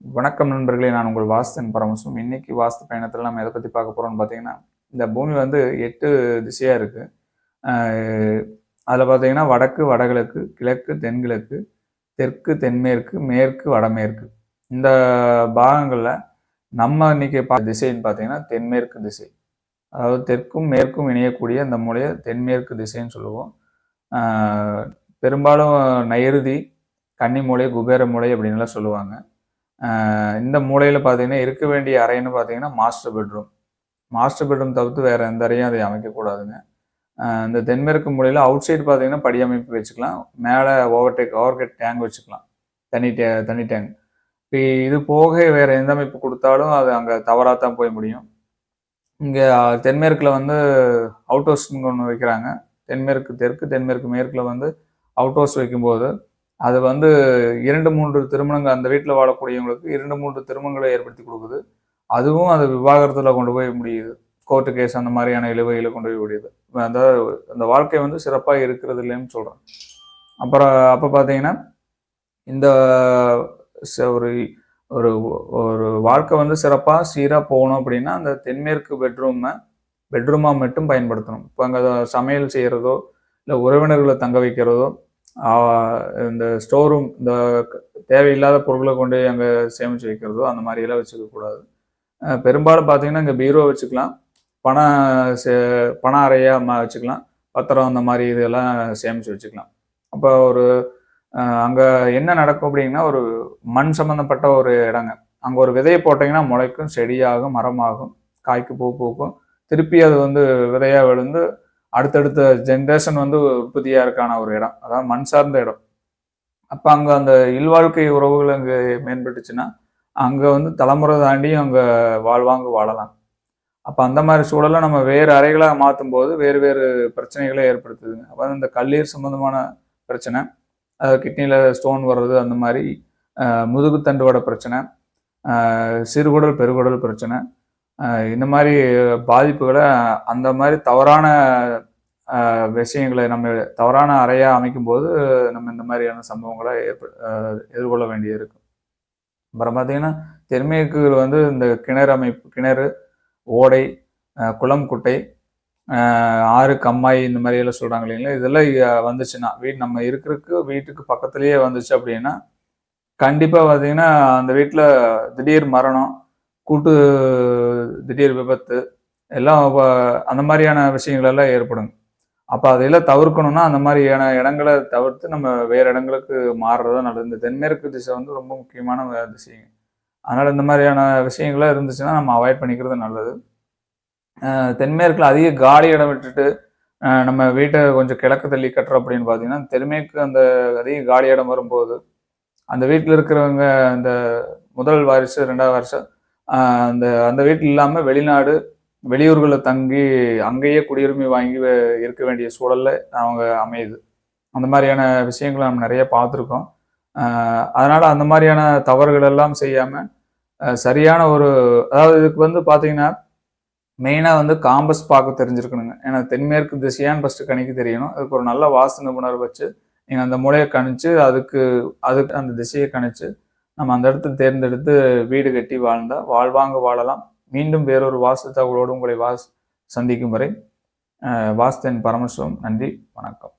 வணக்கம் நண்பர்களே நான் உங்கள் வாஸ்தன் பரமசும் இன்னைக்கு வாஸ்து பயணத்தில் நம்ம எதை பற்றி பார்க்க போகிறோம்னு பார்த்தீங்கன்னா இந்த பூமி வந்து எட்டு திசையாக இருக்குது அதில் பார்த்தீங்கன்னா வடக்கு வடகிழக்கு கிழக்கு தென்கிழக்கு தெற்கு தென்மேற்கு மேற்கு வடமேற்கு. இந்த பாகங்களில் நம்ம இன்னைக்கு பா திசைன்னு பார்த்தீங்கன்னா தென்மேற்கு திசை. அதாவது தெற்கும் மேற்கும் இணையக்கூடிய அந்த மூலையை தென்மேற்கு திசைன்னு சொல்லுவோம். பெரும்பாலும் நைருதி கன்னி மூலை குபேர மூலை அப்படின்லாம் சொல்லுவாங்க. இந்த மூலையில் பார்த்தீங்கன்னா இருக்க வேண்டிய அறைன்னு பார்த்தீங்கன்னா மாஸ்டர் பெட்ரூம். மாஸ்டர் பெட்ரூம் தவிர்த்து வேறு எந்த அறையும் அதை அமைக்கக்கூடாதுங்க இந்த தென்மேற்கு மூலையில் அவுட் சைடு பார்த்தீங்கன்னா படி அமைப்பு வச்சுக்கலாம். மேலே ஓவர்டேக் ஓவர்கேட் டேங்க் வச்சுக்கலாம். தனி டே தனி டேங்க் இப்போ இது போக வேறு எந்த அமைப்பு கொடுத்தாலும் அது அங்கே தவறாக தான் போய் முடியும். இங்கே தென்மேற்கில் வந்து அவுட் ஹவுஸ் ஒன்று வைக்கிறாங்க. தென்மேற்கு தெற்கு தென்மேற்கு மேற்கில் வந்து அவுட் ஹவுஸ் வைக்கும்போது அது வந்து இரண்டு மூன்று திருமணங்கள் அந்த வீட்டில் வாழக்கூடியவங்களுக்கு இரண்டு மூன்று திருமணங்களை ஏற்படுத்தி கொடுக்குது. அதுவும் அது விவாகரத்தில் கொண்டு போய் முடியுது. கோர்ட்டு கேஸ் அந்த மாதிரியான இழுவையில் கொண்டு போய் முடியுது. அந்த அந்த வாழ்க்கை வந்து சிறப்பாக இருக்கிறது இல்லைன்னு சொல்கிறேன் அப்புறம் அப்போ பார்த்தீங்கன்னா இந்த ச- ஒரு ஒரு ஒரு வாழ்க்கை வந்து சிறப்பாக சீராக போகணும் அப்படின்னா அந்த தென்மேற்கு பெட்ரூமை பெட்ரூமாக மட்டும் பயன்படுத்தணும். இப்போ அங்கே சமையல் செய்கிறதோ இல்லை உறவினர்களை தங்க வைக்கிறதோ இந்த ஸ்டோர் ரூம் இந்த தேவையில்லாத பொருட்களை கொண்டு அங்கே சேமித்து வைக்கிறதோ அந்த மாதிரியெல்லாம் வச்சுக்கக்கூடாது பெரும்பாலும் பார்த்தீங்கன்னா இங்கே பீரோ வச்சுக்கலாம். பண சே பண அறையாக வச்சுக்கலாம். பத்திரம் அந்த மாதிரி இதெல்லாம் சேமித்து வச்சுக்கலாம். அப்போ ஒரு அங்கே என்ன நடக்கும் அப்படின்னா ஒரு மண் சம்மந்தப்பட்ட ஒரு இடங்க. அங்கே ஒரு விதையை போட்டிங்கன்னா முளைக்கும் செடியாகும் மரமாகும் காய்க்கு பூ பூக்கும். திருப்பி அது வந்து விதையாக விழுந்து அடுத்தடுத்த ஜென்ரேஷன் வந்து உற்பத்தியாருக்கான ஒரு இடம். அதாவது மண் சார்ந்த இடம். அப்போ அங்கே அந்த இல்வாழ்க்கை உறவுகள் அங்கே மேம்பட்டுச்சுன்னா அங்கே வந்து தலைமுறை தாண்டியும் அங்கே வாழ்வாங்க வாழலாம். அப்போ அந்த மாதிரி சூழலை நம்ம வேறு அறைகளாக மாற்றும் போது வேறு வேறு பிரச்சனைகளை ஏற்படுத்துதுங்க. அப்போ இந்த கல்லீர் சம்மந்தமான பிரச்சனை கிட்னியில் ஸ்டோன் வர்றது அந்த மாதிரி அஹ், முதுகுத்தண்டுவட பிரச்சனை சிறுகுடல் பெருகுடல் பிரச்சனை இந்த மாதிரி பாதிப்புகளை அந்த மாதிரி தவறான விஷயங்களை நம்ம தவறான அறையாக அமைக்கும்போது நம்ம இந்த மாதிரியான சம்பவங்களை ஏற்ப எதிர்கொள்ள வேண்டியது இருக்கும் அப்புறம் பார்த்தீங்கன்னா தென்மேற்குகள் வந்து இந்த கிணறு அமைப்பு கிணறு ஓடை குளம் குட்டை ஆறு கம்மாய் இந்த மாதிரி எல்லாம் சொல்கிறாங்க இல்லைங்களா? இதெல்லாம் வந்துச்சுன்னா வீட் நம்ம இருக்கிறதுக்கு வீட்டுக்கு பக்கத்துலேயே வந்துச்சு அப்படின்னா கண்டிப்பாக பார்த்தீங்கன்னா அந்த வீட்டில் திடீர் மரணம் கூட்டு திடீர் விபத்து எல்லாம் அந்த மாதிரியான விஷயங்கள் எல்லாம் ஏற்படும் அப்போ அதையெல்லாம் தவிர்க்கணும்னா அந்த மாதிரியான இடங்களை தவிர்த்து நம்ம வேறு இடங்களுக்கு மாறுறது நல்லது. இந்த தென்மேற்கு திசை வந்து ரொம்ப முக்கியமான திசைங்க. அதனால் இந்த மாதிரியான விஷயங்கள்லாம் இருந்துச்சுன்னா நம்ம அவாய்ட் பண்ணிக்கிறது நல்லது. தென்மேற்கில் அதிக காலி இடம் விட்டுட்டு நம்ம வீட்டை கொஞ்சம் கிழக்கு தள்ளி கட்டுறோம் அப்படின்னு பார்த்தீங்கன்னா தென்மேற்கு அந்த அதிக காலி இடம் வரும்போது அந்த வீட்டில் இருக்கிறவங்க அந்த முதல் வாரிசு ரெண்டாவது வாரிசு அந்த அந்த வீட்டில் இல்லாமல் வெளிநாடு வெளியூர்களில் தங்கி அங்கேயே குடியுரிமை வாங்கி இருக்க வேண்டிய சூழல்ல அவங்க அமையுது. அந்த மாதிரியான விஷயங்களை நம்ம நிறைய பார்த்துருக்கோம். அதனால் அந்த மாதிரியான தவறுகள் எல்லாம் செய்யாமல் சரியான ஒரு அதாவது இதுக்கு வந்து பார்த்தீங்கன்னா மெயினாக வந்து காம்பஸ் பார்க்க தெரிஞ்சிருக்கணுங்க. ஏன்னா தென்மேற்கு திசையான்னு ஃபஸ்ட்டு கணிக்க தெரியணும். அதுக்கு ஒரு நல்ல வாசு நிபுணர் வச்சு நீங்கள் அந்த மூலையை கணிச்சு அதுக்கு அதுக்கு அந்த திசையை கணிச்சு நம்ம அந்த இடத்த தேர்ந்தெடுத்து வீடு கட்டி வாழ்ந்தால் வாழ்வாங்க வாழலாம். மீண்டும் வேறொரு வாஸ்து தகவலோடு உங்களை வாஸ் சந்திக்கும் வரை வாஸ்தன் பரமசிவம் நன்றி வணக்கம்.